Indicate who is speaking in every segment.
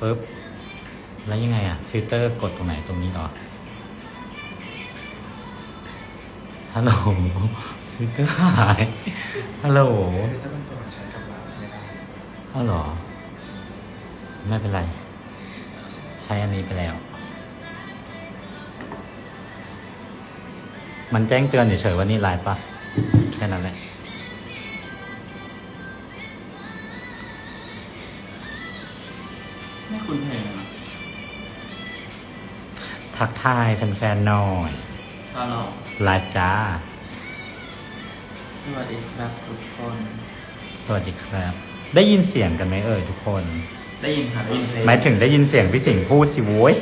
Speaker 1: ปึ๊บ แล้วยังไงอะฟิลเตอร์กดตรงไหนตรงนี้เหรอ ฮัลโหล ฟิลเตอร์หาย ฮัลโหล
Speaker 2: ถ้ามันเปิดใช้กับเราไม่ได้
Speaker 1: ฮัลโหลไม่เป็นไร ใช้อันนี้ไปแล้ว มันแจ้งเตือนเฉยๆว่านี่ไลฟ์ปะแค่นั้นแหละ
Speaker 3: คุ้นเพลงเลยนะ
Speaker 1: ทักทายแฟนๆหน่อย
Speaker 3: ก็ลอง
Speaker 1: ไลฟ์จ้า
Speaker 3: สวัสดีครับทุกคน
Speaker 1: สวัสดีครับ ได้ยินเสียงกันไหมเอ่ยทุกคน
Speaker 3: ได้ยินค่ะได้ยินเพลง
Speaker 1: หมายถึงได้ยินเสียงพี่สิงห์พูดสิโว้ย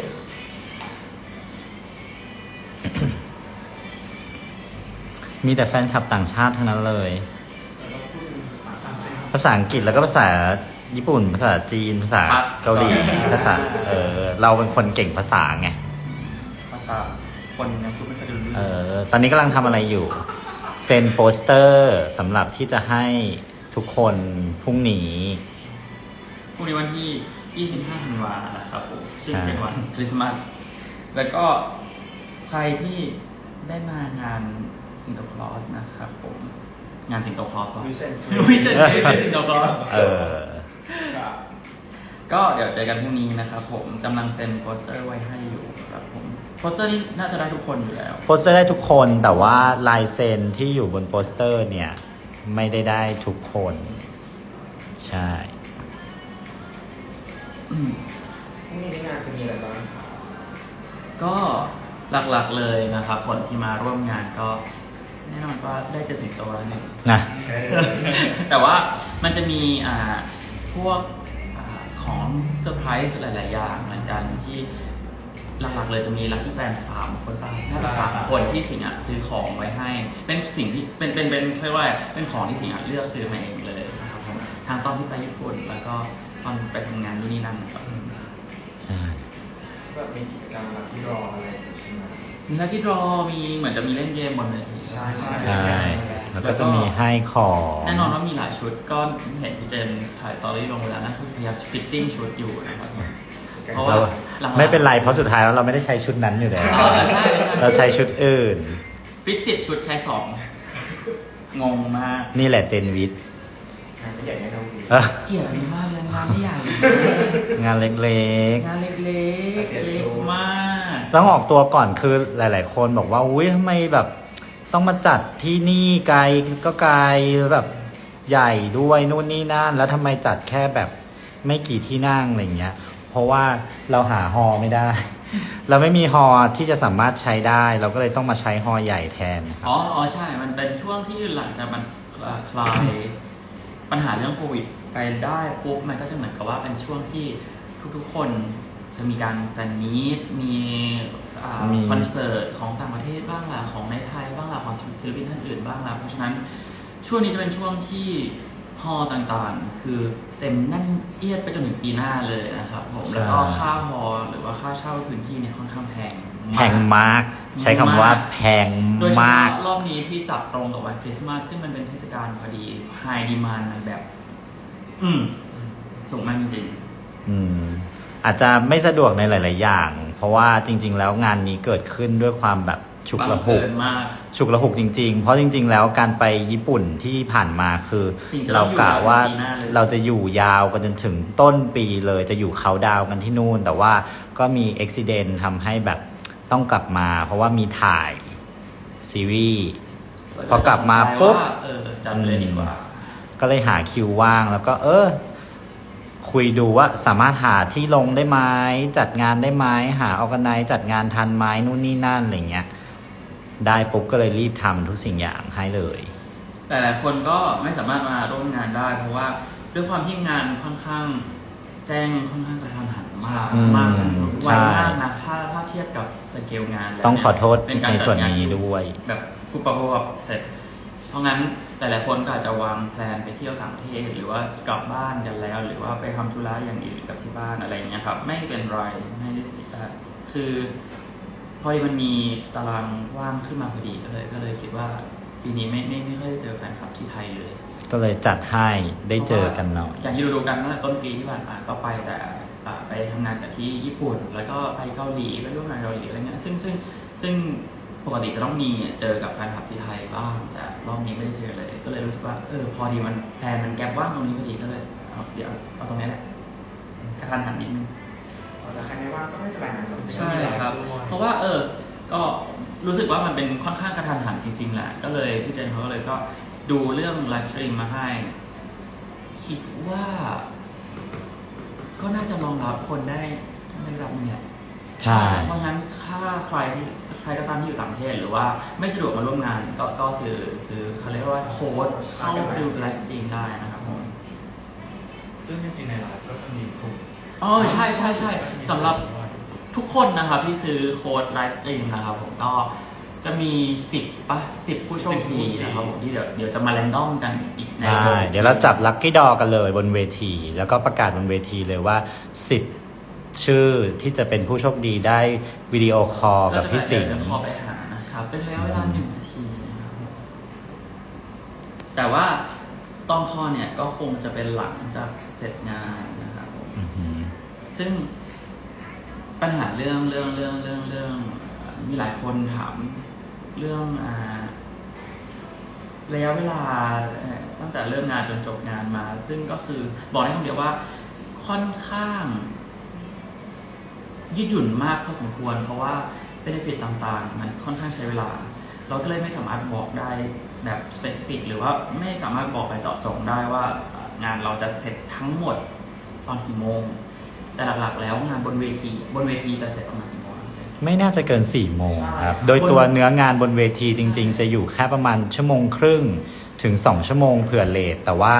Speaker 1: มีแต่แฟนคลับต่างชาติทั้งนั้นเลย ภาษาอังกฤษแล้วก็ภาษา ญี่ปุ่น ภาษาจีน ภาษาเกาหลี ภาษา เออ เราเป็นคนเก่งภาษาไง
Speaker 3: ภาษาคนยังพูดไม่ค่อยรู้เรื่อง
Speaker 1: เออ ตอนนี้กำลังทำอะไรอยู่ เซ็นโปสเตอร์สำหรับที่จะให้ทุกคนพรุ่งนี้
Speaker 3: พรุ่งนี้วันที่ 25ธันวานะครับผมซึ่ง
Speaker 1: ใช่
Speaker 3: เป็นวันคริสต์มาส แล้วก็ใครที่ได้มางานสิงโตคลอสนะครับผม งานสิงโตคลอสวะ
Speaker 2: วิเศษ
Speaker 3: ไม่ใช่ไม่ใช่สิงโตคลอส
Speaker 1: เออ
Speaker 3: ก็เดี๋ยวเจอกันพรุ่งนี้นะครับผมกำลังเซ็นโปสเตอร์ไว้ให้อยู่ครับผมโปสเตอร์นี่น่าจะได้ทุกคนอยู่แล้ว
Speaker 1: โปสเตอร์ได้ทุกคนแต่ว่าลายเซ็นที่อยู่บนโปสเตอร์เนี่ย ไม่ได้ได้ทุกคน ใช่
Speaker 2: พรุ่งนี้งานจะมีอะไรบ้างคะ
Speaker 3: ก็หลักๆเลยนะครับคนที่มาร่วมงานก็แน่นอนว่าได้เจอสิงโตแล้วหนึ่ง
Speaker 1: นะ
Speaker 2: เออ
Speaker 3: แต่ว่ามันจะมีอ่าพวกอา ของเซอร์ไพรส์หลาย ๆ อย่างเหมือนกันที่หลัก ๆ เลยจะมีลัคกี้แฟนสามคนป่ะน่าจะสามคนที่สิงห์อะซื้อของไว้ให้ เป็นสิ่งที่เป็นเป็นเป็นเรียกว่าเป็นของที่สิงห์อะเลือกซื้อมาเองเลยนะครับผมทางตอนที่ไปญี่ปุ่นแล้วก็ตอนไปทำงานที่นี่นั่นนะครับ
Speaker 1: ใช่
Speaker 2: ก็มีกิจกรรมลักที่รออะไรอย่างเงี้ยใช่ไหม
Speaker 3: มีลัคกี้ดรอมีเหมือนจะมีเล่นเกมบนเวที
Speaker 2: ใช่ใช่
Speaker 1: ใช่ แล้วก็จะมีให้ของ
Speaker 3: แน่นอนว่ามีหลายชุดก็เห็นพี่เจนถ่ายสตอรี่ลงไปแล้วนั่นคือพยายามฟิตติ้งชุดอยู่นะครับเพราะว่า
Speaker 1: เรา
Speaker 3: หลังๆ
Speaker 1: ไม่เป็นไรเพราะสุดท้ายแล้วเราไม่ได้ใช้ชุดนั้นอยู่แล้ว
Speaker 3: อ๋อใช่ใช่
Speaker 1: เราใช้ชุดอื่น
Speaker 3: ฟิตติดชุดใช้สองงงมาก
Speaker 1: นี่แหละเจนวิท
Speaker 2: งานไม่ใหญ่แน่นอน
Speaker 1: เอ้อ
Speaker 3: เกลียดอันนี้มากเลยงานไม่ใหญ่
Speaker 1: งานเล็ก
Speaker 3: งานเล็กๆเล็กมาก
Speaker 1: ๆต้องออกตัวก่อนคือหลาย ๆ คนบอกว่าอุ้ยทำไมแบบ ต้องมาจัดที่นี่ไกลก็ไกลแบบใหญ่ด้วยนู่นนี่นั่น แล้วทำไมจัดแค่แบบไม่กี่ที่นั่งอะไรเงี้ย เพราะว่าเราหาฮอไม่ได้ เราไม่มีฮอที่จะสามารถใช้ได้ เราก็เลยต้องมาใช้ฮอใหญ่แทนครับ
Speaker 3: อ๋ออ๋อใช่ มันเป็นช่วงที่หลังจากมันคลายปัญหาเรื่องโควิดไปได้ปุ๊บมันก็จะเหมือนกับว่าเป็นช่วงที่ทุกๆคนจะมีการแฟนมีตมี
Speaker 1: มี
Speaker 3: คอนเสิร์ตของต่างประเทศบ้างล่ะของในไทยบ้างล่ะของศิลปินท่านอื่นบ้างล่ะเพราะฉะนั้นช่วงนี้จะเป็นช่วงที่ฮอลล์ต่างๆ คือเต็มแน่นเอียดไปจนถึงปีหน้าเลยนะครับผม
Speaker 1: ใช่
Speaker 3: แล้วก็ค่าฮอลล์หรือว่าค่าเช่าพื้นที่เนี่ยค่อนข้างแพง
Speaker 1: แพงมาก ใช้คำว่าแพง
Speaker 3: โดยเฉ
Speaker 1: มาก
Speaker 3: พาะรอบนี้ที่จับตรงกับวันคริสต์มาสซึ่งมันเป็นเทศกาลพอดีไฮดีมานมันแบบ อืมสูงมากจริง
Speaker 1: อืมอาจจะไม่สะดวกในหลาย ๆ อย่าง เพราะว่าจริง ๆ แล้วงานนี้เกิดขึ้นด้วยความแบบ
Speaker 3: ๆ
Speaker 1: ฉุก
Speaker 3: บัง
Speaker 1: ละหุก
Speaker 3: เอิญมาก
Speaker 1: ฉุกละหุกจริง ๆ เพราะจริง ๆ แล้วการไปญี่ปุ่นที่ผ่านมาคือ
Speaker 3: จริงๆ
Speaker 1: เรากะว่า
Speaker 3: เราอยู่ยาวถึงปีหน้าเลย
Speaker 1: เราจะอยู่ยาวกันจนถึงต้นปีเลยจะอยู่เขาดาวน์กันที่นู่น แต่ว่าก็มีอุบิเหตุทำให้แบบต้องกลับมา เพราะว่ามีถ่ายซีรีส์พอกลับมาปุ๊บ
Speaker 3: เออจัดเลยดีกว่า
Speaker 1: ก็เลยหาคิวว่างแล้วก็เออ คุยดูว่าสามารถหาที่ลงได้ไหมจัดงานได้ไหมหาออกกันไนจัดงานทันไหมนู่นนี่นั่นอะไรเงี้ยได้ปุ๊บก็เลยรีบทำทุกสิ่งอย่างให้เลย
Speaker 3: แต่หลายคนก็ไม่สามารถมาร่วมงานได้ เพราะว่าด้วยความที่งานค่อนข้างแจ้งค่อนข้างกระทันหันมาก
Speaker 1: อืม
Speaker 3: มากไว
Speaker 1: ใช่
Speaker 3: มากนะถ้าถ้าเทียบกับสเกลงานแล้ว
Speaker 1: ต้องขอโทษ
Speaker 3: เป็การ
Speaker 1: ใน
Speaker 3: จัด
Speaker 1: ส่วน
Speaker 3: งา
Speaker 1: นี้
Speaker 3: ที่
Speaker 1: ด้วย
Speaker 3: แบบฟุบปับฟุบปับเสร็จ เพราะงั้นหลายๆคนก็อาจจะวางแผนไปเที่ยวต่างประเทศ หรือว่ากลับบ้านกันแล้ว หรือว่าไปทำธุระอย่างอื่นกับที่บ้านอะไรอย่างเงี้ยครับ ไม่เป็นไรไม่ได้เสียคือพอดีมันมีตารางว่างขึ้นมาพอดีก็เลย ก็เลยคิดว่าปีนี้ไม่ไม่ไม่ค่อยได้เจอแฟนคลับที่ไทยเลย
Speaker 1: ก็เลยจัดให้ได้เจอกันหน่อย
Speaker 3: อย่างที่เราดูกันตั้งแต่ต้นปีที่ผ่านมาก็ไปแต่อ่าไปทำงานกับที่ญี่ปุ่น แล้วก็ไปเกาหลีไปร่วมงานเกาหลีอะไรเงี้ยซึ่งซึ่งซึ่ง ปกติจะต้องมีเจอกับแฟนคลับที่ไทยบ้างแต่รอบนี้ไม่ได้เจอเลย ก็เลยรู้สึกว่าเออพอดีมันแพลนมันแก็บว่างตรงนี้พอดีก็เลยเอาเดี๋ยวเอาตรงนี้แหละกระทันหันนิดนึง
Speaker 2: แต่ใครไม่ว่างก็ไม่เป็นไรนะเราจะ
Speaker 3: ใช่
Speaker 2: มีหลาย
Speaker 3: ครับ
Speaker 2: ด้วย
Speaker 3: เพราะว่าเออก็รู้สึกว่ามันเป็นค่อนข้างกระทันหันจริงๆแหละก็เลยพี่เจนเขาก็เลยก็ดูเรื่องไลฟ์สตรีมมาให้ คิดว่า ก็น่าจะรองรับคนได้ในระดับหนึงแหละ
Speaker 1: ใช่
Speaker 3: เพราะฉะนั้นถ้าใครที่ใครก็ตามที่อยู่ต่างประเทศหรือว่าไม่สะดวกมาร่วมงานก็ก็ซื้อซื้อเขาเรียกว่าโค้ดเข้าดูไลฟ์สตรีมได้นะครับผม
Speaker 2: ซึ่งจริงๆในไลฟ์ก็จะมีกลุ่ม
Speaker 3: อ๋อใช่ใช่ใช่สำหรับทุกคนนะครับที่ซื้อโค้ดไลฟ์สตรีมนะครับผมก็จะมีสิบปะสิบผู้โชคดีนะครับผมที่เดี๋ยวเดี๋ยวจะมาแรนดอมกันอีกใน
Speaker 1: ได้เดี๋ยวเราจับลัคกี้ดอกันเลยบนเวที แล้วก็ประกาศบนเวทีเลยว่า10 ชื่อที่จะเป็นผู้โชคดีได้วิดีโอคอลกับพี่สิง
Speaker 3: เดี๋ยว
Speaker 1: ห์
Speaker 3: ขอไปหานะครับ เป็นระยะเวลาหนึ่งนาทีนะครับผมแต่ว่าตอนคอเนี่ยก็คงจะเป็นหลังจากเสร็จงานนะครับผม
Speaker 1: อือหือ
Speaker 3: ซึ่งปัญหาเรื่องเรื่องเรื่องเรื่องเรื่องเอ่อมีหลายคนถามเรื่องอ่าระยะเวลาเอ่อตั้งแต่เริ่มงานจนจบงานมา ซึ่งก็คือบอกได้คำเดียวว่าค่อนข้าง ยืดหยุ่นมากพอสมควร เพราะว่าเบนฟิตต่างๆ มันค่อนข้างใช้เวลา เราก็เลยไม่สามารถบอกได้แบบ specific หรือว่าไม่สามารถบอกไปเจาะจงได้ว่าเอ่องานเราจะเสร็จทั้งหมดตอนกี่โมง แต่หลักๆ แล้วงานบนเวทีบนเวทีจะเสร็จประมาณกี่โมงครับ
Speaker 1: ไม่น่าจะเกิน4โมงครับ โดยตัวเนื้องานบนเวทีจริง ๆ จะอยู่แค่ประมาณชั่วโมงครึ่ง ถึง 2 ชั่วโมงเผื่อเลทแต่ว่า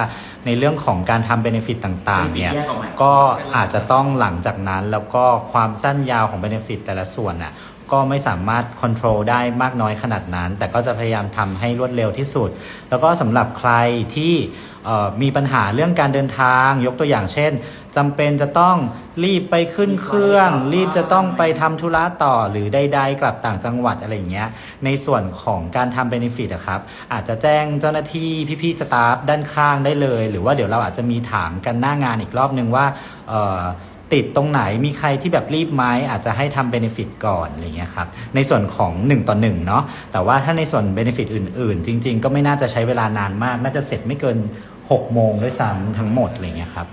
Speaker 1: ในเรื่องของการทำเบนฟิตต่างๆเนี่ย
Speaker 3: แยกออกมา
Speaker 1: ก็อาจจะต้องหลังจากนั้นแล้วก็ความสั้นยาวของเบนฟิตแต่ละส่วนน่ะ ก็ไม่สามารถควบคุมได้มากน้อยขนาดนั้น แต่ก็จะพยายามทำให้รวดเร็วที่สุด แล้วก็สำหรับใครที่เอ่อมีปัญหาเรื่องการเดินทาง ยกตัวอย่างเช่นจำเป็นจะต้องรีบไปขึ้นเครื่อง รีบจะต้องไปทำธุระต่อหรือใดๆกลับต่างจังหวัดอะไรอย่างเงี้ย ในส่วนของการทำเบนฟิตอะครับ อาจจะแจ้งเจ้าหน้าที่พี่ๆสตาฟด้านข้างได้เลย หรือว่าเดี๋ยวเราอาจจะมีถามกันหน้างานอีกรอบนึงว่าเอ่อ ติดตรงไหนมีใครที่แบบรีบไหมอาจจะให้ทำเบนฟิตก่อนอะไรเงี้ยครับในส่วนของ 1 ต่อ1เนาะแต่ว่าถ้าในส่วนเบนฟิตอื่น ๆ จริง ๆ ก็ไม่น่าจะใช้เวลานานมาก น่าจะเสร็จไม่เกิน 6 โมงด้วยซ้ำทั้งหมดอะไรเงี้ยครับ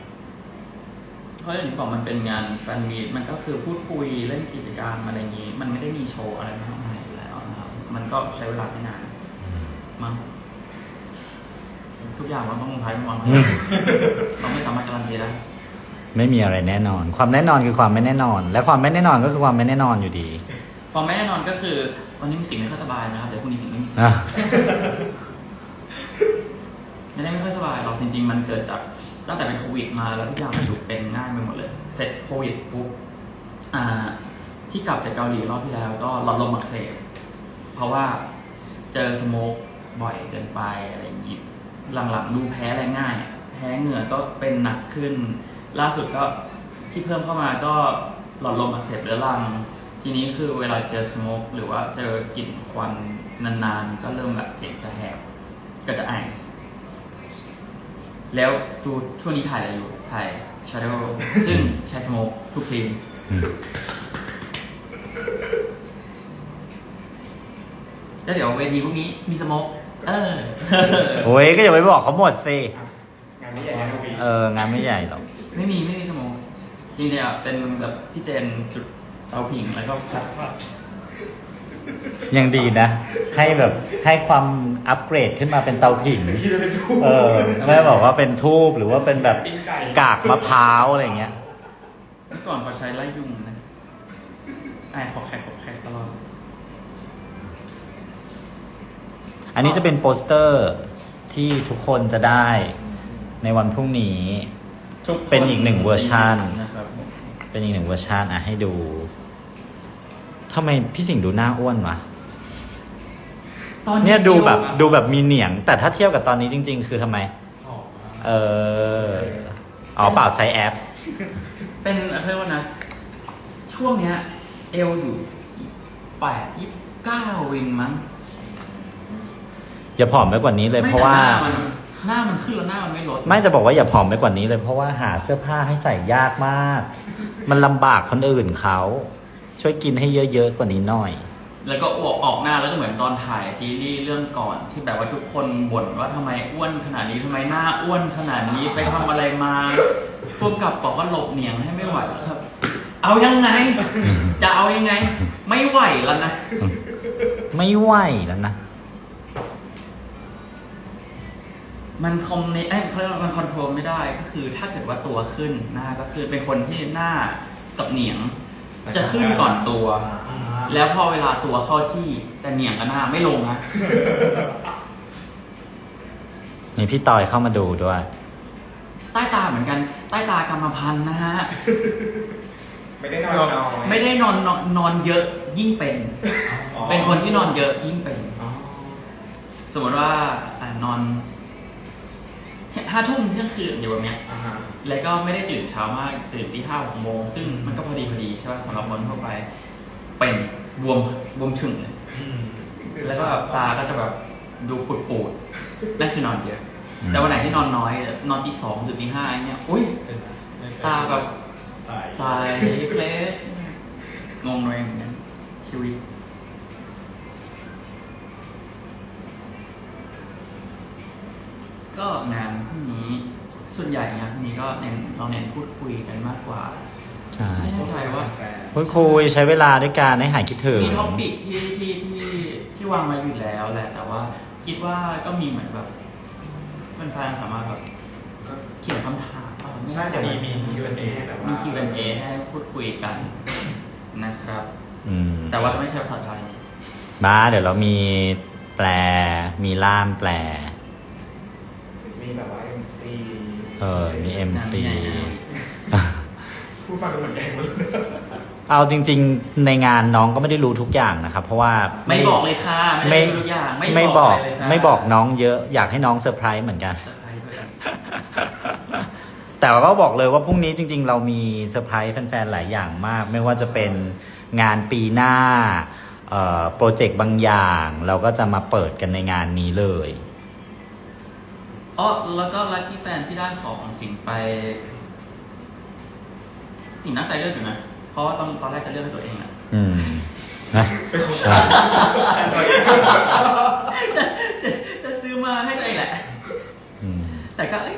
Speaker 3: เพราะอย่างที่บอกมันเป็นงานแฟนมีตมันก็คือพูดคุยเล่นกิจกรรมอะไรอย่างนี้ มันไม่ได้มีโชว์อะไรมากมายอยู่แล้วนะครับมันก็ใช้เวลาไม่นานมั้งทุกอย่างมันต้องลงท้ายไม่วาง
Speaker 1: อืม
Speaker 3: เราไม่สามารถการันตีได้
Speaker 1: ไม่มีอะไรแน่นอน ความแน่นอนคือความไม่แน่นอน และความไม่แน่นอนก็คือความไม่แน่นอนอยู่ดี
Speaker 3: ความไม่แน่นอนก็คือตอนนี้มีสิ่งไม่ค่อยสบายนะครับเดี๋ยวพรุ่งนี้สิ่งไม่มี
Speaker 1: อะ
Speaker 3: ไม่ได้ไม่ค่อยสบายหรอกจริง ๆ มันเกิดจากตั้งแต่เป็นโควิดมาแล้วทุกอย่างมันดูเป็นง่ายไปหมดเลย เสร็จโควิดปุ๊บอ่า ที่กลับจากเกาหลีรอบที่แล้วก็หลอดลมอักเสบเพราะว่าเจอสโมกบ่อยเกินไปอะไรอย่างนี้หลังๆดูแพ้อะไรง่าย แพ้เหงื่อก็เป็นหนักขึ้น ล่าสุดก็ที่เพิ่มเข้ามาก็หลอดลมอักเสบเรื้อรัง ทีนี้คือเวลาเจอสโมกหรือว่าเจอกลิ่นควันนานๆ ก็เริ่มแบบเสียงจะแหบก็จะไอแล้วดูช่วงนี้ถ่ายอะไรอยู่ถ่าย Shadow ซึ่งใช้สโมกทุกซีน
Speaker 1: อืม
Speaker 3: แล้วเดี๋ยวเวทีพวกนี้มีสโมกเออ
Speaker 1: โอ้ยก็อย่าไปบอกเขาหมดสิ
Speaker 2: งานนี้ใหญ่นะทุกปี
Speaker 1: เออ งานไม่ใหญ่หรอก
Speaker 3: ไม่มีไม่มีสโมกจริงๆอะเป็นแบบพี่เจนจุดเตาผิงแล้วก็พัด
Speaker 1: ยังดีนะ ให้แบบให้ความอัปเกรดขึ้นมาเป็นเตาผิง
Speaker 2: ที่เป็นทูบ
Speaker 1: เออไม่บอกว่าเป็นทูบหรือว่าเป็นแบบ
Speaker 2: ปิ้งไก่
Speaker 1: กากมะพร้าวอะไรเงี้ย
Speaker 3: เมื่อก่อนเขาใช้ไล่ยุงนะไอขอแขกขอแขกตลอด
Speaker 1: อันนี้จะเป็นโปสเตอร์ที่ทุกคนจะได้ในวันพรุ่งนี้
Speaker 3: ทุกค
Speaker 1: เป็นอีกหนึ่งเวอร์ชัน
Speaker 3: นะครับผม
Speaker 1: เป็นอีกหนึ่งเวอร์ชันอะให้ดูทำไมพี่สิงห์ดูหน้าอ้วนวะ
Speaker 3: ตอน
Speaker 1: เนี่ยดูแบบ
Speaker 3: อะ
Speaker 1: ดูแบบมีเหนียง แต่ถ้าเทียบกับตอนนี้จริง ๆ คือทำไม
Speaker 2: หอมมาก
Speaker 1: เอออ๋อเปล่าใช้แอป
Speaker 3: เป็นเรียกว่านะ ช่วงเนี้ย เอลอยู่แปดยี่เก้าวิงมั้ง
Speaker 1: อย่าผอมไปกว่านี้เลยเพราะว่า
Speaker 3: ไม่แต่หน้มัน หน้ามันขึ้นแล้วหน้ามันไม่ลด
Speaker 1: ไม่จะบอกว่าอย่าผอมไปกว่านี้เลย เพราะว่าหาเสื้อผ้าให้ใส่ยากมาก มันลำบากคนอื่นเขา ช่วยกินให้เยอะๆกว่านี้หน่อย
Speaker 3: แล้วก็ออกออกหน้าแล้วก็เหมือนตอนถ่ายซีรีส์เรื่องก่อนที่แบบว่าทุกคนบ่นว่าทำไมอ้วนขนาดนี้ทำไมหน้าอ้วนขนาดนี้ไปทำอะไรมาพวกกับบอกว่าหลบเหนียงให้ไม่ไหวครับ เอายังไง จะเอายังไง ไม่ไหวแล้วนะ
Speaker 1: ไม่ไหวแล้วนะ
Speaker 3: มันคอมในเอ้ยเขาเรียกว่ามันคอนโทรลไม่ได้ก็คือถ้าเกิดว่าตัวขึ้นหน้าก็คือเป็นคนที่หน้ากับเหนียง จะขึ้นก่อนตัว
Speaker 2: อ่า
Speaker 3: แล้วพอเวลาตัวเข้าที่แต่เหนียงกับหน้าไม่ลงนะ
Speaker 1: นี่พี่ตอยเข้ามาดูด้วย
Speaker 3: ใต้ตาเหมือนกัน ใต้ตากรรมพันธุ์นะฮะ
Speaker 2: ไม่ได้นอนน้อย
Speaker 3: ไม่ได้นอนนอนนอนเยอะยิ่งเป็น
Speaker 2: อ๋อ
Speaker 3: เป็นคนที่นอนเยอะยิ่งเป็น
Speaker 2: อ๋อ
Speaker 3: สมมติว่าอ่านอน ห้าทุ่มเที่ยงคืนอยู่แบบเนี้ย
Speaker 2: อ่าฮะ
Speaker 3: แล้วก็ไม่ได้ตื่นเช้ามากตื่นตีห้าหกโมงซึ่งมันก็พอดีพอดีใช่ป่ะสำหรับคนทั่วไป เป็นบวมบวมถึงเลย
Speaker 2: อืม
Speaker 3: แล้วก็แบบตาก็จะแบบดูปูดปูดๆนั่นคือนอนเยอะ
Speaker 1: อืม
Speaker 3: แต่วันไหนที่นอนน้อย นอนตีสองหรือตีห้าอย่างเงี้ยอุ้ยตาแบบ
Speaker 2: สาย
Speaker 3: สายเพลสงงเลยเหมือนกันชีวิต ก็งานพรุ่งนี้ส่วนใหญ่งานพรุ่งนี้ก็เน้นเราเน้นพูดคุยกันมากกว่า
Speaker 1: ใช่
Speaker 3: ไม่แน่ใจว่า
Speaker 2: แฟน
Speaker 1: พูดคุยใช้เวลาด้วยการให้หายคิดถึง
Speaker 3: มีท็อปิกที่ที่ที่ที่วางมาอยู่แล้วแหละ แต่ว่าคิดว่าก็มีเหมือนแบบมันแฟนๆสามารถแบบ
Speaker 2: ก็
Speaker 3: เขียนคำถามเปล่าไใช่แน่
Speaker 2: พอ
Speaker 3: ใจ
Speaker 2: ดีมี Q&A ให้แบบว่า
Speaker 3: มี
Speaker 2: มี
Speaker 3: Q&A ให้พูดคุยกันนะครับ
Speaker 1: อืม
Speaker 3: แต่ว่าจะไม่ใช่ภาษาไทย
Speaker 1: บ้าเดี๋ยวเรามีแปลมีล่ามแปล
Speaker 2: จะ มีแบบว่า MC
Speaker 1: เออมี MC
Speaker 2: พูดมาก็เหมือนแกงเลย
Speaker 1: เอาจริง ๆ ในงานน้องก็ไม่ได้รู้ทุกอย่างนะครับ เพราะว่า
Speaker 3: ไม่บอกเลยค่ะ ไม่ได้รู้ทุกอย่าง
Speaker 1: ไม่
Speaker 3: ไม่
Speaker 1: บอกะ
Speaker 3: รเลยค่ะ
Speaker 1: ไม่บอกน้องเยอะอยากให้น้องเซอร์ไพรส์เหมือนกัน
Speaker 3: เซอร์ไพรส์ด้วย
Speaker 1: แต่ว่าก็บอกเลยว่าพรุ่งนี้จริง ๆ เรามีเซอร์ไพรส์แฟนๆหลายอย่างมาก ไม่ว่าจะเป็นงานปีหน้าเอ่อโปรเจกต์บางอย่าง เราก็จะมาเปิดกันในงานนี้เลย
Speaker 3: อ๋อแล้วก็ลัคกี้แฟนที่ได้ของสิงไปสิงน่าใจเลือกอยู่นะ เพราะว่าตอนตอนแรกจะเลือกให้ตัวเองอะ
Speaker 1: อืมนะ
Speaker 2: เป็นของฉัน
Speaker 3: จะซื้อมาให้ตัวเองแหละ
Speaker 1: อืม
Speaker 3: แต่ก็เอ้ย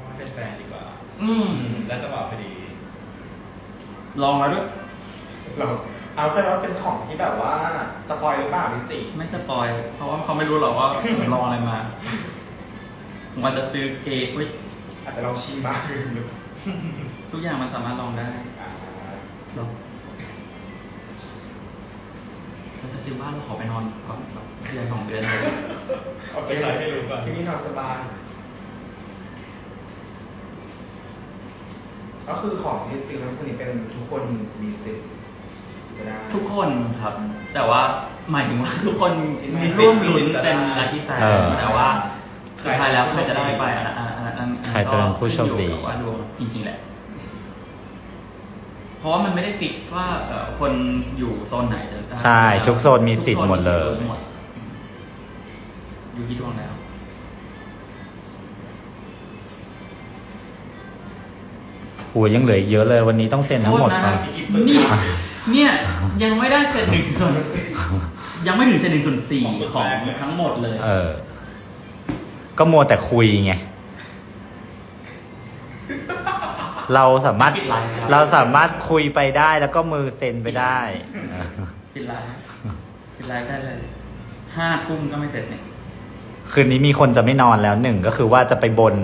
Speaker 2: ว่าเป็นแฟนดีกว่า
Speaker 3: อืม
Speaker 2: แล้วจะบอกพอดี
Speaker 3: ลองมาด้วย
Speaker 2: เราเอาเป็นว่าเป็นของที่แบบว่าสปอยหรือเปล่าพี่สิ
Speaker 3: ไม่สปอย เพราะว่าเขาไม่รู้หรอกว่าผมลองอะไรมาผ มอาจจะซื้อเองอุ๊ย
Speaker 2: อาจจะลองชิมบ้างหรือ
Speaker 3: ทุกอย่างมันสามารถลองได้
Speaker 2: อ่า
Speaker 3: ลองเราจะซื้อบ้านเราขอไปนอนก่อนแบบเดือนสองเดือนเลย
Speaker 2: เอาไปใส่ให้รู้ก่อนที่นี่นอนสบาย ก็คือของที่ซื้อทั้งนี้เป็นทุกคนมีสิทธิ์จะได้
Speaker 3: ทุกคนครับ แต่ว่าหมายถึงว่าทุกคน
Speaker 2: มีสิทธิ์
Speaker 3: ร่วมลุ้น
Speaker 2: มีสิทธิ์จะได้
Speaker 3: เป็นลัคกี้แฟน
Speaker 1: เออ
Speaker 3: แต่ว่า สุดท้ายแล้วใครจะได้ไปอันนั้นอันนั้นอันนั้นอันนั้น
Speaker 1: ใครจะเป็นผู้โชคดี
Speaker 3: ขึ้นอยู่กับว่าดวงจริง ๆ แหละ เพราะว่ามันไม่ได้ฟิกว่าเอ่อคนอยู่โซนไหนจะได้
Speaker 1: ใช่ทุกโซนมีสิทธิ์หมดเลย
Speaker 3: ทุกโซนมีสิทธิ์หมดอยู่ที่ดวงแล้ว
Speaker 1: โอ้ยยังเหลืออีกเยอะเลยวันนี้ต้องเซ็นทั้งหมด
Speaker 3: โทษ
Speaker 1: ก่อ
Speaker 3: นะ
Speaker 1: น
Speaker 3: นี่เนี่ยยังไม่ได้เซนหนึ่งส่วนยังไม่ถึงเซนหนึ่งส่วนสี่ของทั้งหมดเลย
Speaker 1: เออ ก็มัวแต่คุยไง เราสามารถ
Speaker 3: ปิดไลน์ครับ
Speaker 1: เราสามารถคุยไปได้แล้วก็มือเซ็นไปได้เออ
Speaker 3: ปิดไลน์ปิดไลน์ได้เลยห้าทุ่มก็ไม่เสร็จเนี่ย
Speaker 1: คืนนี้มีคนจะไม่นอนแล้วหนึ่งก็คือว่าจะไปบน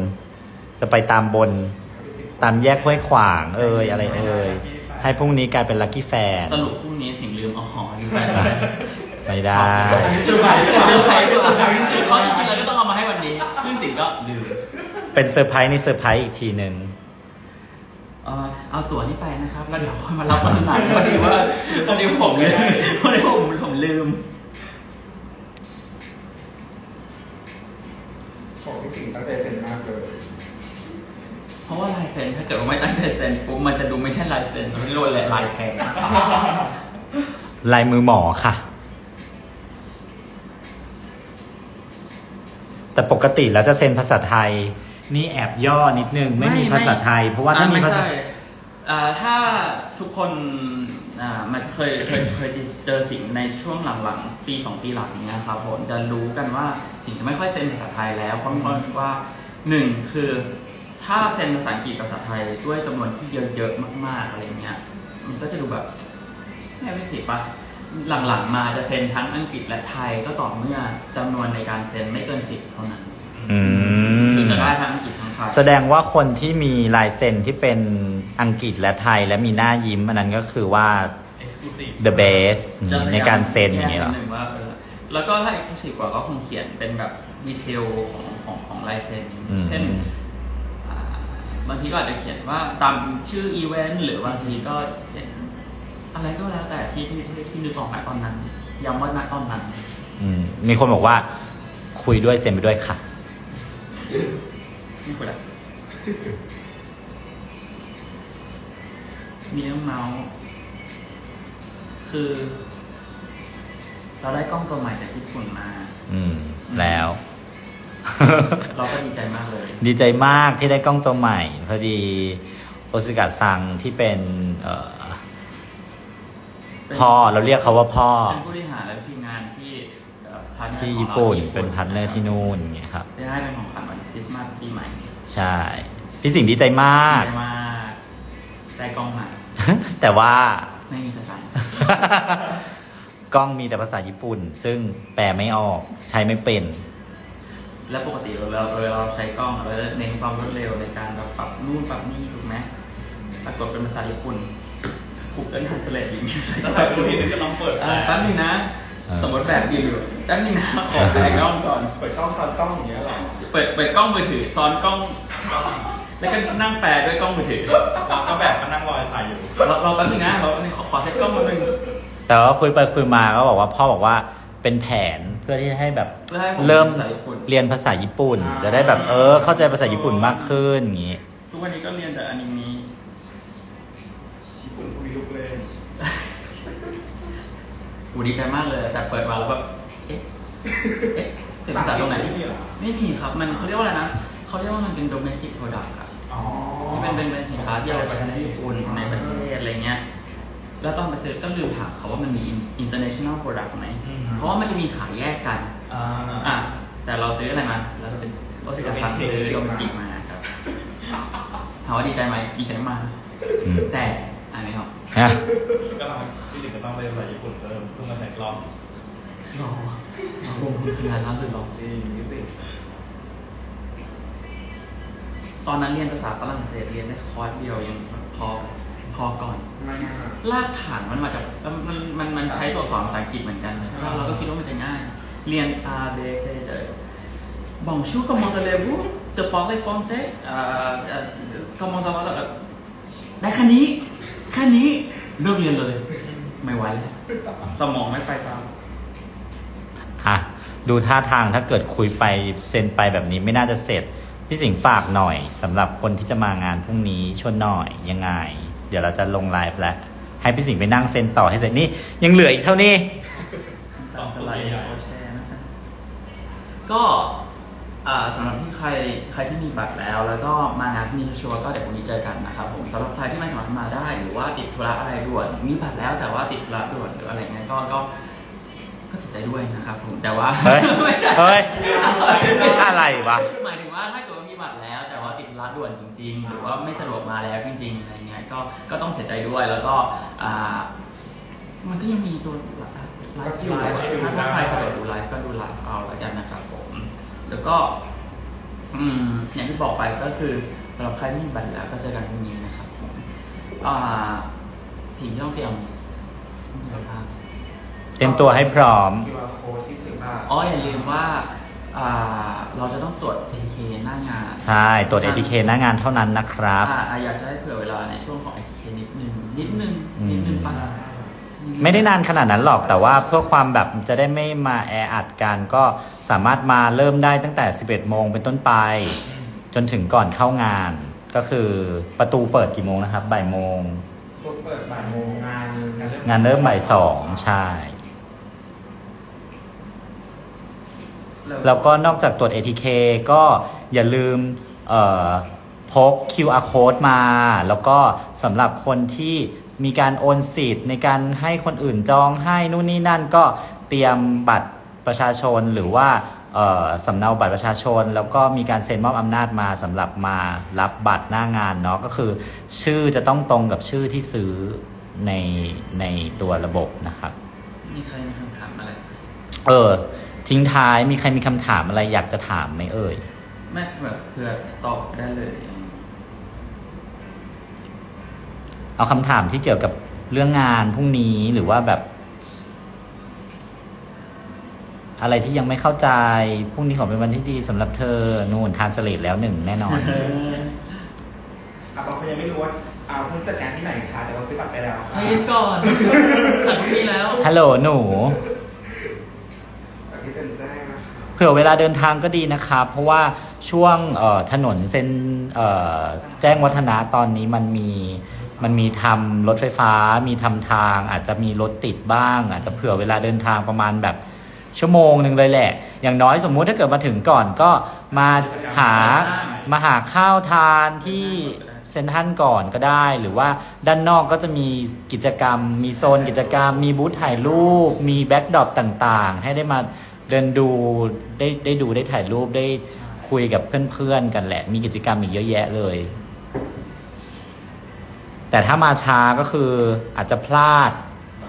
Speaker 1: จะไปตามบน ตามแยกห้วยขวาง เอยอะไรเอยให้พรุ่งนี้กลายเป็นลัคกี้แฟน
Speaker 3: สรุปพรุ่งนี้สิ่งลืมเอาของอยู่ไป
Speaker 1: ไม่ได้
Speaker 2: อันนี้เซอร์ไพรส์หรือเปล่า
Speaker 3: ลืมใครไป
Speaker 2: เซอร์ไพรส์จริง
Speaker 3: เพราะจริงๆเราก็ต้องเอามาให้วันนี้ ซึ่งสิ่งก็ลืม
Speaker 1: เป็นเซอร์ไพรส์ในเซอร์ไพรส์อีกทีหนึ่ง
Speaker 3: เอ่อเอาตั๋วนี้ไปนะครับแล้วเดี๋ยวค่อยมารับวันหลังพอดีว่าพอดีผมลืมพอดีผมผมลืม
Speaker 2: ของพี่สิงตั้งใจเซ็นมากเลย
Speaker 3: เพราะว่าลายเซ็นถ้าเกิดว่าไม่ตั้งใจเซ็นปุ๊บมันจะดูไม่ใช่ลายเซ็นมันจะดูแหละลายแทง
Speaker 1: ลายมือหมอค่ะแต่แต่ปกติแล้วจะเซ็นภาษาไทย นี่แอบย่อนิดนึง ไม่มีภาษาไทย เพราะว่าถ้ามี
Speaker 3: อ่
Speaker 1: ภาษา
Speaker 3: ไใช่อ่าถ้าทุกคนอ่ามันเคยเคยเคยเจอสิ่งในช่วงหลังๆปีสองปีหลังเนี้ยครับผมจะรู้กันว่าสิ่งจะไม่ค่อยเซ็นภาษาไทยแล้วเพราะเพราะว่าหนึ่งคือถ้าเซ็นภาษาอังกฤษกับภาษาไทยด้วยจำนวนที่เยอะๆมากๆอะไรเงี้ยมันก็จะดูแบบไม่ไม่สิปะหลังๆมาจะเซ็นทั้งอังกฤษและไทยก็ต่อเมื่อจำนวนในการเซ็นไม่เกินสิบเท่านั้น
Speaker 1: อืม
Speaker 3: ถึงจะได้ทั้งอังกฤษทั้งไทย
Speaker 1: แสดงว่าคนที่มีลายเซ็นที่เป็นอังกฤษและไทยและมีหน้ายิ้มอันนั้นก็คือว่า
Speaker 2: exclusive
Speaker 1: the best
Speaker 3: จะพยยม
Speaker 1: ในการเซ็นอย่างนี้เหรอ
Speaker 3: แกนิดนึงว่าเออแล้วก็ถ้า exclusive กว่าก็คงเขียนเป็นแบบดีเทลของของของลายเซ็น
Speaker 1: อืม
Speaker 3: เช่นอ่าบางทีก็อาจจะเขียนว่าตามชื่ออีเวนต์หรือบางทีก็เขียนอะไรก็แล้วแต่ที่ที่ที่ที่นึกออกมาตอนนั้นย้ำว่าณตอนนั้น
Speaker 1: อืมมีคนบอกว่าคุยด้วยเซ็นไปด้วยค่ะ
Speaker 3: นี่คืออะไรมีเรื่องเมาส์คือ เราได้กล้องตัวใหม่จากญี่ปุ่นมา
Speaker 1: อืม แล้ว
Speaker 3: เราก็ดีใจมากเลย
Speaker 1: ดีใจมากที่ได้กล้องตัวใหม่ พอดีโอซิกะซังที่เป็น เอ่อ
Speaker 3: เป็น
Speaker 1: พ่อเราเรียกเขาว่าพ่อ
Speaker 3: เป็นผู้บริหารและทีมงานที่เอ่อพาร์ ทเนอร์
Speaker 1: ที่
Speaker 3: ของ
Speaker 1: ญี่
Speaker 3: รา
Speaker 1: ปุ่น
Speaker 3: ที่
Speaker 1: เป็นพาร์ทเนอร์ที่นู่นอย่างเงี้ยครับ
Speaker 3: ได้ให้เป็นของขวัญวันคริสต์มาสปีใหม่
Speaker 1: ใช่พี่สิงห์ดีใจมาก
Speaker 3: ดีใจมากได้กล้องใหม่
Speaker 1: แต่ว่า
Speaker 3: ไม่มีภาษา
Speaker 1: กล้องมีแต่ภาษาญี่ปุ่น ซึ่งแปลไม่ออกใช้ไม่เป็น
Speaker 3: และปกติเราเราเราใช้กล้องเราจะเน้นความรวดเร็วในการแบบปรับนู่นปรับนี่ถูกไหมปรากฏเป็นภาษาญี่ปุ่นกูเกิลทันสเลตอย่างนี้
Speaker 2: ถ้าถ่ายรูปนี้ก็ต้องเปิด
Speaker 3: อ่าแป๊บนึงนะ
Speaker 1: อ่า
Speaker 3: สมมติแบบยืนอยู่แป๊บนึงนะขอแปลกล้องก่อน
Speaker 2: เปิดกล้องซ้อนกล้องอย่างเงี้ยเหรอ
Speaker 3: เปิดเปิดกล้องมือถือซ้อนกล้อง แล้วก็นั่งแปลด้วยกล้องมือถือ
Speaker 2: เราก็แบบมานั่งรอถ่ายอยู่
Speaker 3: เราเราแป๊บนึงนะเราขอขอใช้กล้องมือถือ
Speaker 1: แต่ว่าคุยไปคุยมาก็บอกว่าพ่อบอกว่าเป็นแผนเพื่อที่จะให้แบบ
Speaker 3: เพื่อให้ผม
Speaker 1: เริ่ม
Speaker 3: ภาษาญี่ปุ่น
Speaker 1: เรียนภาษาญี่ปุ่น
Speaker 2: อ่า
Speaker 1: จะได้แบบเออเข้าใจภาษาญี่ปุ่นมากขึ้นอย่างงี้
Speaker 3: ทุกวันนี้ก็เรียนแต่อนิเมะ
Speaker 2: ญี่ปุ่นคุยลูกเล่น
Speaker 3: กูดีใจมากเลย แต่เปิดมาแล้วแบบเอ๊ะเอ๊ะเป็นภาษาตรงไหน
Speaker 2: ไม่มีเหรอ
Speaker 3: ไม่มีครับ มันเขาเรียกว่าอะไรนะเขาเรียกว่ามันเป็น domestic product ครับ
Speaker 2: อ๋อ
Speaker 3: ที่เป็นเป็นเป็นสินค้าที่เอาไปใช้ในญี่ปุ่นในประเทศอะไรเงี้ย แล้วตอนไปซื้อก็ลืมถามเขาว่ามันมี international product ไหมเพราะว่ามันจะมีขายแยกกัน
Speaker 2: อ่า
Speaker 3: อะ แต่เราซื้ออะไรมาเราเป็นโอซิกาซังซื้อโดเมสติกมาครับถามว่าดีใจไหมดีใจมาก
Speaker 1: อืม
Speaker 3: แต่ อ่านไม่ออก
Speaker 1: ฮะ
Speaker 2: ก็ต้องพี่ถึงก็ต้องเรียนภาษาญี่ปุ่นเพิ่มเพิ่งมาใช้กล้อง
Speaker 3: รอรอลงทุนซื้องานทั้งหรือรอ
Speaker 2: จริงนี่สิ
Speaker 3: ตอนนั้นเรียนภาษาฝรั่งเศสเรียนได้คอร์สเดียวยังพอพอก่อน
Speaker 2: ไม่น่ารา
Speaker 3: กฐานมันมาจากมันมันมันใช้ตัวสอนภาษาอังกฤษเหมือนกันใช่ไหมเราก็คิดว่ามันจะง่าย เรียน A B C เลย Bonjour comment allez-vous je parle français อ่าอ่า comment ça va แบบได้แค่นี้ แค่นี้เลิกเรียนเลย ไม่ไหวแล้วสมองไม่ไปตาม
Speaker 1: อะดูท่าทางถ้าเกิดคุยไปเซ็นไปแบบนี้ไม่น่าจะเสร็จ พี่สิงห์ฝากหน่อยสำหรับคนที่จะมางานพรุ่งนี้ชวนหน่อยยังไง เดี๋ยวเราจะลงไลฟ์แล้ว ให้พี่สิงห์ไปนั่งเซ็นต่อให้เสร็จนี่ยังเหลืออีกเท่านี้
Speaker 3: ตามสไลด์โอแชร์นะครับก็ อ่าสำหรับที่ใครใครที่มีบัตรแล้ว แล้วก็มางานที่นี่ชัวร์ๆก็เดี๋ยวพรุ่งนี้เจอกันนะครับผมสำหรับใครที่ไม่สามารถมาได้ หรือว่าติดธุระอะไรด่วนมีบัตรแล้วแต่ว่าติดธุระด่วนหรืออะไรเงี้ยก็ก็ก็เสียใจด้วยนะครับผมแต่ว่า
Speaker 1: เฮ้ย
Speaker 3: ไม่ได้
Speaker 1: เฮ้ยอะไรวะ
Speaker 3: หมายถึงว่าถ้าเกิดว่ามีบัตรแล้ว แต่ว่าติดธุระด่วนจริง ๆ หรือว่าไม่สะดวกมาแล้วจริงๆอะไรเงี้ยก็ก็ต้องเสียใจด้วยแล้วก็อ่ามันก็ยังมีตัวไลฟ์อยู่ถ้าถ้าใครสะดวกดูไลฟ์ก็ดูไลฟ์เอาแล้วกันนะครับผม แล้วก็อืมอย่างที่บอกไปก็คือสำหรับใครที่มีบัตรแล้วก็เจอกันพรุ่งนี้นะครับผมอ่าสิ่งที่ต้องเตรียมอะไรบ้าง
Speaker 1: เต็มตัวให้พร้อม
Speaker 2: คิวอาร์โค้ดที่ซื้อมา
Speaker 3: อ๋ออย่าลืมว่าอ่าเราจะต้องตรวจ ATK หน้างาน
Speaker 1: ใช่ ตรวจ ATK หน้างานเท่านั้นนะครับ
Speaker 3: อ่าอ่าอยากจะให้เผื่อเวลาในช่วงของ ATK นิดนึงนิดนึง
Speaker 1: อืม
Speaker 3: นิดนึงป่ะ
Speaker 1: ไม่ได้นานขนาดนั้นหรอกแต่ว่าเพื่อความแบบจะได้ไม่มาแออัดกันก็สามารถมาเริ่มได้ตั้งแต่ 11 โมงเป็นต้นไป จนถึงก่อนเข้างาน ก็คือประตูเปิดกี่โมงนะครับบ่ายโมง
Speaker 2: ตัวเปิดบ่ายโมงงาน
Speaker 1: งานเริ่มบ่ายสองใช่
Speaker 3: แล้ว
Speaker 1: แล้วก็นอกจากตรวจ ATK ก็อย่าลืมเอ่อพก QR code มา แล้วก็สำหรับคนที่ มีการโอนสิทธิ์ ในการให้คนอื่นจองให้นู่นนี่นั่นก็เตรียมบัตรประชาชนหรือว่าเอ่อสำเนาบัตรประชาชน แล้วก็มีการเซ็นมอบอำนาจมาสำหรับมารับบัตรหน้างานเนาะก็คือ ชื่อจะต้องตรงกับชื่อที่ซื้อในในตัวระบบนะครับ
Speaker 3: มีใครมีคำถามอะไร
Speaker 1: เออทิ้งท้ายมีใครมีคำถามอะไรอยากจะถามไหมเอ่ย
Speaker 3: ไม่แบบเผื่อตอบได้เลย
Speaker 1: เอาคำถามที่เกี่ยวกับเรื่องงานพรุ่งนี้หรือว่าแบบ อะไรที่ยังไม่เข้าใจพรุ่งนี้ขอเป็นวันที่ดีสำหรับเธอนู่นทานสเลดแล้วหนึ่งแน่นอน
Speaker 2: อะบางคนยังไม่รู้ว่าเอาเพิ่งจัดงานที่ไหนคะแต่ว่าซื้อบัตรไปแล้วค่ะ
Speaker 3: ใช้ก่อนถัดนี้แล้ว
Speaker 1: ฮัลโหลหนู
Speaker 2: แต่ที่เซ็นแจ้งนะคะ
Speaker 1: เผื่อเวลาเดินทางก็ดีนะครับ เพราะว่าช่วงเอ่อถนนเส้นเอ่อแจ้งวัฒนะตอนนี้มันมี มันมีทำรถไฟฟ้า มีทำทาง อาจจะมีรถติดบ้าง อาจจะเผื่อเวลาเดินทางประมาณแบบชั่วโมงหนึ่งเลยแหละ อย่างน้อยสมมุติถ้าเกิดมาถึงก่อนก็มาหามาหาข้าวทานที่เซนทรันก่อนก็ได้ หรือว่าด้านนอกก็จะมีกิจกรรม มีโซนกิจกรรม มีบูธถ่ายรูป มีแบ็กดรอปต่างๆ ให้ได้มาเดินดูได้ได้ดูได้ถ่ายรูปได้คุยกับเพื่อนๆกันแหละ มีกิจกรรมอีกเยอะแยะเลย แต่ถ้ามาช้าก็คืออาจจะพลาด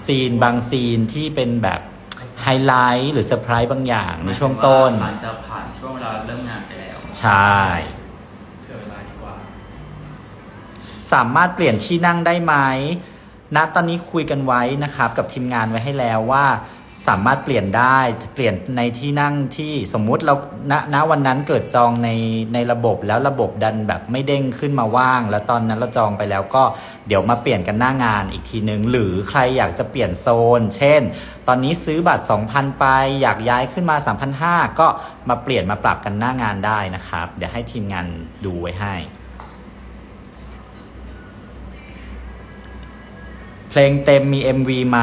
Speaker 1: ซีนบางซีนที่เป็นแบบไฮไลท์หรือเซอร์ไพรส์บางอย่างในช่วงต้น
Speaker 3: หลังจากผ่านช่วงเวลาเริ่มงานไปแล้ว
Speaker 1: ใช่
Speaker 2: เผื่อเวลาดีกว่า
Speaker 1: สามารถเปลี่ยนที่นั่งได้ไหมณตอนนี้คุยกันไว้นะครับ กับทีมงานไว้ให้แล้วว่า สามารถเปลี่ยนได้เปลี่ยนในที่นั่งที่สมมุติเราณณวันนั้นเกิดจองในในระบบแล้วระบบดันแบบไม่เด้งขึ้นมาว่าง แล้วตอนนั้นเราจองไปแล้วก็เดี๋ยวมาเปลี่ยนกันหน้างานอีกทีนึง หรือใครอยากจะเปลี่ยนโซน เช่น ตอนนี้ซื้อบัตร 2,000 ไป อยากย้ายขึ้นมา 3,500 ก็มาเปลี่ยนมาปรับกันหน้างานได้นะครับ เดี๋ยวให้ทีมงานดูไว้ให้เพลงเต็มมี MV ไหม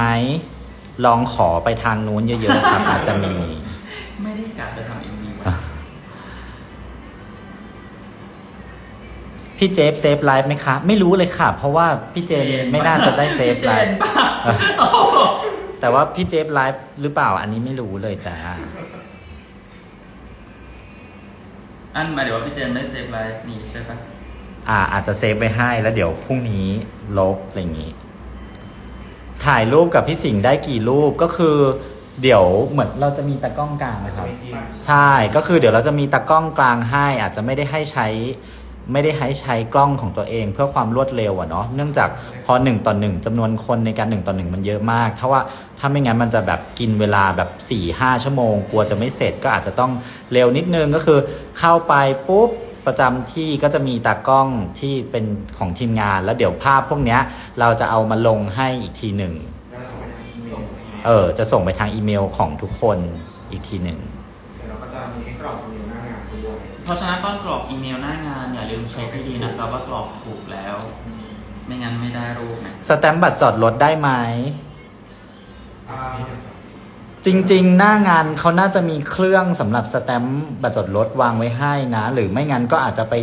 Speaker 1: ลองขอไปทางนู้นเยอะๆครับ อาจจะมี
Speaker 3: ไม่ได้กะจะทำเอ็มวี
Speaker 1: พี่เจฟเซฟไลฟ์ไหมคะ ไม่รู้เลยค่ะ เพราะว่าพี่เจนไม่น่าจะได้เซฟไลฟ์แต่ว่าพี่เจฟไลฟ์หรือเปล่า อันนี้ไม่รู้เลยจ้า
Speaker 3: อันหมายถึงว่าพี่เจนได้เซฟไลฟ์นี่ใช่ปะ
Speaker 1: อ่า อาจจะเซฟไว้ให้แล้วเดี๋ยวพรุ่งนี้ลบอะไรอย่างนี้ ถ่ายรูปกับพี่สิงห์ได้กี่รูปก็คือ เดี๋ยวเหมือนเราจะมีตากล้องกลางนะครับ ใช่ก็คือเดี๋ยวเราจะมีตากล้องกลางให้ อาจจะไม่ได้ให้ใช้ ไม่ได้ให้ใช้กล้องของตัวเองเพื่อความรวดเร็วอะเนาะเนื่องจากพอหนึ่งต่อหนึ่งจำนวนคนในการหนึ่งต่อหนึ่งมันเยอะมากถ้าว่าถ้าไม่งั้นมันจะแบบกินเวลาแบบ4ี่ห้าชั่วโมง กลัวจะไม่เสร็จก็อาจจะต้องเร็วนิดนึงก็คือเข้าไปปุ๊บ ประจำที่ก็จะมีตากล้องที่เป็นของทีมงาน แล้วเดี๋ยวภาพพวกเนี้ยเราจะเอามาลงให้อีกทีหนึ่ง
Speaker 2: แล้วเราจะไปทางอีเมล
Speaker 1: เออจะส่งไปทางอีเมลของทุกคนอีกทีหนึ่ง
Speaker 2: เดี๋ยวเราก็จะมีให้กรอกอีเมลหน้างานด้วย
Speaker 3: เพราะฉะนั้นตอนกรอกอีเมลหน้างานอย่าลืมเช็คให้ดีนะครับว่ากรอกถูกแล้ว ไม่งั้นไม่ได้รูปนะ
Speaker 1: สแตมป์บัตรจอดรถได้ไหม
Speaker 2: อ่า
Speaker 1: จริง ๆ หน้างานเขาน่าจะมีเครื่องสำหรับสแตมป์บัตรจดรถวางไว้ให้นะ หรือไม่งั้นก็อาจจะไป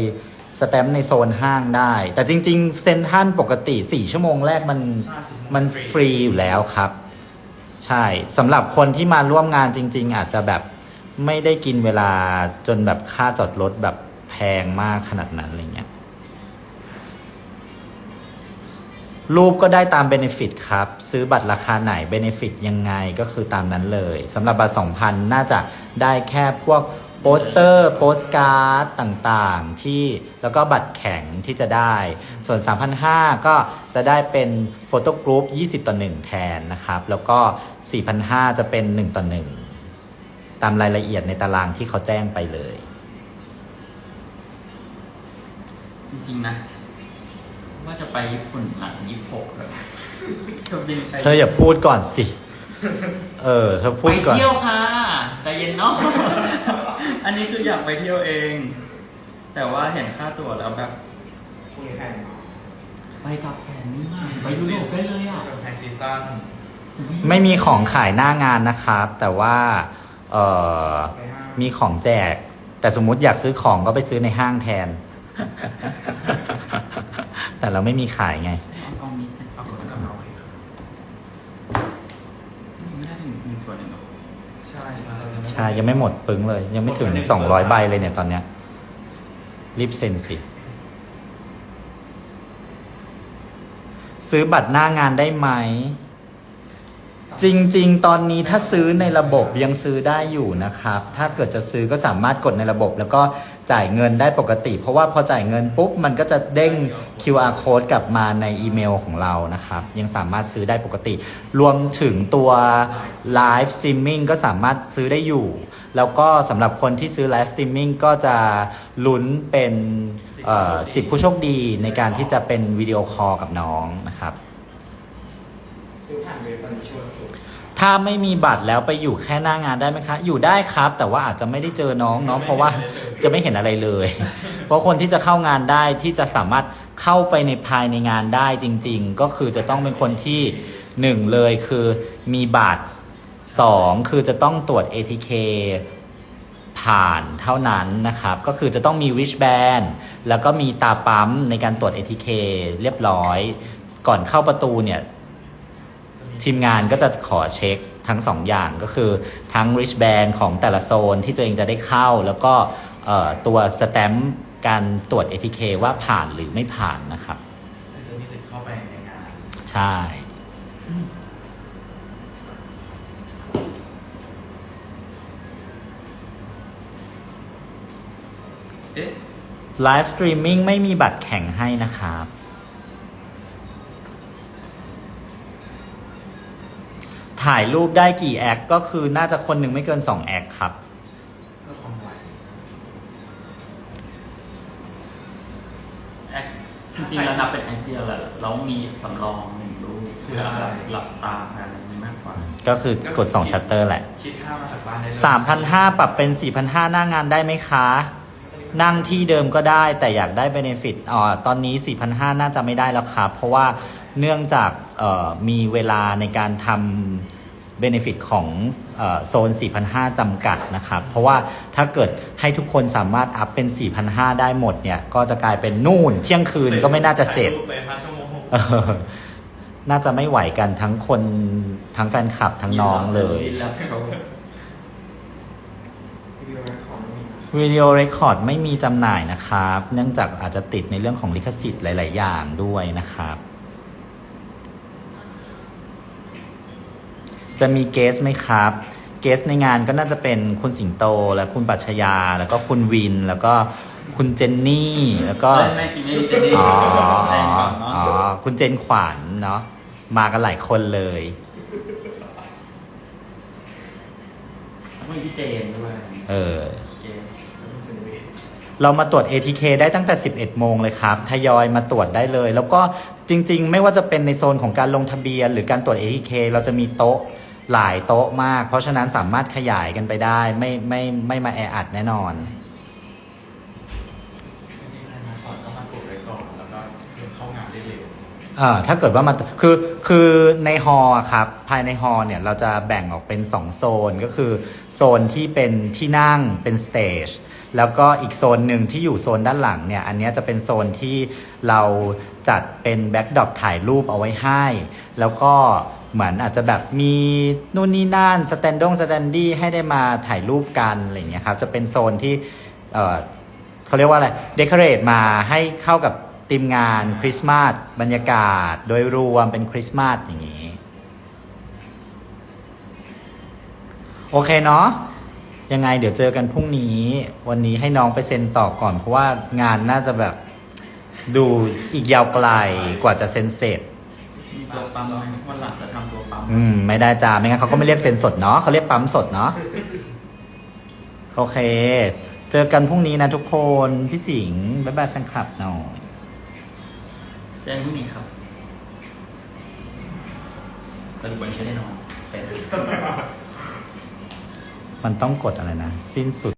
Speaker 1: สแตมป์ในโซนห้างได้ แต่จริง ๆ เซ็นทรันปกติ 4 ชั่วโมงแรกมันมันฟรีอยู่แล้วครับ ใช่สำหรับคนที่มาร่วมงานจริง ๆ อาจจะแบบไม่ได้กินเวลาจนแบบค่าจอดรถแบบแพงมากขนาดนั้นอะไรเงี้ย รูปก็ได้ตามเบนฟิตครับ ซื้อบัตรราคาไหนเบนฟิตยังไงก็คือตามนั้นเลยสำหรับบัตร 2,000 น่าจะได้แค่พวกโปสเตอร์ โปสการ์ดต่างๆ ที่แล้วก็บัตรแข็งที่จะได้ ส่วน 3,500 ก็จะได้เป็นโฟโต้กรุ๊ป20 ต่อ 1 แทนนะครับ แล้วก็ 4,500 จะเป็น 1 ต่อ 1 ตามรายละเอียดในตารางที่เขาแจ้งไปเลย
Speaker 3: จริงๆนะ ว่าจะไปญี่ปุ่นหลังยี่สิบหกเลยจะบินไป
Speaker 1: เธออย่าพูดก่อนสิ เออเธอพู
Speaker 3: ไป
Speaker 1: ดก่อน
Speaker 3: เที่ยวค่ะใจเย็นเนาะ อันนี้คืออยากไปเที่ยวเอง แต่ว่าเห็นค่าตั๋วแล้วแบบ
Speaker 2: พรุ่งนี้แพงเนาะ
Speaker 3: ไปกับแฟนนี่มากไปยุโรปได้เลยอะ
Speaker 2: เป็นแพงซีซั่น
Speaker 1: ไม่มีของขายหน้างานนะครับ แต่ว่าเอ่อ
Speaker 2: ไปห้าง
Speaker 1: มีของแจก แต่สมมุติอยากซื้อของก็ไปซื้อในห้างแทน แต่เราไม่มีขายไง
Speaker 3: กล้องนี้
Speaker 2: เอากดกันเอาโอเคครับ
Speaker 3: ไม่ได้ถึงหนึ่งส่วนหนึ่งหรอ
Speaker 2: ใช่
Speaker 1: ใช่ยังไม่หมดปึ้งเลย ยังไม่ถึง200ใบเลยเนี่ยตอนเนี้ย รีบเซ็นสิ ซื้อบัตรหน้างานได้ไหม จริง ๆ ตอนนี้ถ้าซื้อในระบบยังซื้อได้อยู่นะครับ ถ้าเกิดจะซื้อก็สามารถกดในระบบ แล้วก็ จ่ายเงินได้ปกติ เพราะว่าพอจ่ายเงินปุ๊บ มันก็จะเด้ง QR code กลับมาในอีเมลของเรานะครับ ยังสามารถซื้อได้ปกติ รวมถึงตัว Live Streaming ก็สามารถซื้อได้อยู่ แล้วก็สำหรับคนที่ซื้อ Live Streaming ก็จะลุ้นเป็นสิบผู้โชคดีในการที่จะเป็นวิดีโอคอลกับน้องนะครับ
Speaker 2: ซื้อผ่านเว็บตอนนี้ชัวร์สุด
Speaker 1: ถ้าไม่มีบัตรแล้วไปอยู่แค่หน้างานได้ไหมคะ อยู่ได้ครับ แต่ว่าอาจจะไม่ได้เจอน้องเนาะเพราะว่าจะไม่เห็นอะไรเลย เพราะคนที่จะเข้างานได้ที่จะสามารถเข้าไปในภายในงานได้จริง ๆ ก็คือจะต้องเป็นคนที่หนึ่งเลยคือมีบัตรสองคือจะต้องตรวจ ATK ผ่านเท่านั้นนะครับ ก็คือจะต้องมี wristband แล้วก็มีตาปั๊มในการตรวจ ATK เรียบร้อย ก่อนเข้าประตูเนี่ย ทีมงานก็จะขอเช็คทั้งสองอย่างก็คือทั้ง wristband ของแต่ละโซนที่ตัวเองจะได้เข้า แล้วก็เอ่อตัวสแตมป์การตรวจ ATK ว่าผ่านหรือไม่ผ่านนะครับ
Speaker 2: จะมีสิทธิ์เข้าไปในงาน
Speaker 1: ใช่
Speaker 3: เอ๊ะ
Speaker 1: ไลฟ์สตรีมมิ่งไม่มีบัตรแข่งให้นะครับ ถ่ายรูปได้กี่แอคก็คือน่าจะคนหนึ่งไม่เกิน2แอคครับ
Speaker 2: เพื่อความไว
Speaker 3: แอคจริงๆแล้วนับเป็นแอคเดียวแหละแล้วมีสำรองหนึ่งรูปเพื่อแบบหลับตาอะไรอย่างนี้มากกว่า
Speaker 1: ก็คือกด2ชัตเตอร์แหละ
Speaker 2: คิดท่ามาจากบ้านได้เลย
Speaker 1: 3,500ปรับเป็น4,500หน้างานได้ไหมคะ นั่งที่เดิมก็ได้แต่อยากได้เบเนฟิตอ๋อตอนนี้ 4,500 น่าจะไม่ได้แล้วครับ เพราะว่าเนื่องจากเอ่อมีเวลาในการทำ เบเนฟิตของเอ่อโซน 4,500จำกัดนะครับ เพราะว่าถ้าเกิดให้ทุกคนสามารถอัพเป็น 4,500 ได้หมดเนี่ย ก็จะกลายเป็นนู่น เที่ยงคืนก็ไม่น่าจะเสร็จ
Speaker 2: ถ่ายปไปห้าชั่วโมง
Speaker 1: เออน่าจะไม่ไหวกันทั้งคนทั้งแฟนคลับทั้งน้องเลย
Speaker 3: แล้วเขา
Speaker 2: วิดีโอเรคคอร์ดไม่มี
Speaker 1: วิดีโอเรคคอร์ดไม่มีจำหน่ายนะครับ เนื่องจากอาจจะติดในเรื่องของลิขสิทธิ์หลาย ๆ อย่างด้วยนะครับ จะมีเกสไหมครับ เกสในงานก็น่าจะเป็นคุณสิงโต และคุณปัชญา แล้วก็คุณวิน แล้วก็คุณเจนนี่ แล้วก็
Speaker 3: เอ้ยไม่จริงไม่จริงนี่
Speaker 1: อ๋อ
Speaker 3: แรงก่อนเนาะ
Speaker 1: อ๋อ คุณเจนขวัญเนาะ มากันหลายคนเลย
Speaker 3: แล้วก็มีพี่เจนด้วย
Speaker 1: เออ
Speaker 3: เจน
Speaker 1: เรามาตรวจ ATK ได้ตั้งแต่ 11 โมงเลยครับ ทยอยมาตรวจได้เลย แล้วก็จริง ๆ ไม่ว่าจะเป็นในโซนของการลงทะเบียน หรือการตรวจ ATK เราจะมีโต๊ะ หลายโต๊ะมาก เพราะฉะนั้นสามารถขยายกันไปได้ ไม่ไม่ไม่มาแออัดแน่นอน
Speaker 2: จริงๆใครมาก่อนก็มากดไว้ก่อนแล้วก็เข้างานได้เร็ว
Speaker 1: เอ่อถ้าเกิดว่ามันคือคือในฮอลล์อะครับภายในฮอลล์เนี่ยเราจะแบ่งออกเป็น 2 โซนก็คือ โซนที่เป็นที่นั่งเป็นสเตจแล้วก็อีกโซนหนึ่งที่อยู่โซนด้านหลังเนี่ยอันเนี้ยจะเป็นโซนที่เราจัดเป็นแบ็กดรอปถ่ายรูปเอาไว้ให้ แล้วก็ เหมือนอาจจะแบบมีนู่นนี่นั่นสแตนดงสแตนดี้ให้ได้มาถ่ายรูปกันอะไรเงี้ยครับจะเป็นโซนที่เอ่อเขาเรียกว่าอะไรเดคอเรทมาให้เข้ากับทีมงานคริสต์มาสบรรยากาศโดยรวมเป็นคริสต์มาสอย่างนี้ โอเคเนาะยังไงเดี๋ยวเจอกันพรุ่งนี้ วันนี้ให้น้องไปเซ็นต่อก่อน เพราะว่างานน่าจะแบบดูอีกยาวไกลกว่าจะเซ็นเสร็จ
Speaker 3: มีตัวปั๊มไหมวันหลังจะทำตัวปั๊ม
Speaker 1: อืม ไม่ได้จ้าไม่งั้นเขาก็ไม่เรียกเซ็นสดเนาะเขาเรียกปั๊มสดเนาะโอเค เจอกันพรุ่งนี้นะทุกคนพี่สิงห์บ๊ายบายแฟนคลับหน่อย
Speaker 3: แจ้งพรุ่งนี้ครับสรุปวันนี้ไม่ได้นอนเป็น
Speaker 1: มันต้องกดอะไรนะ สิ้นสุด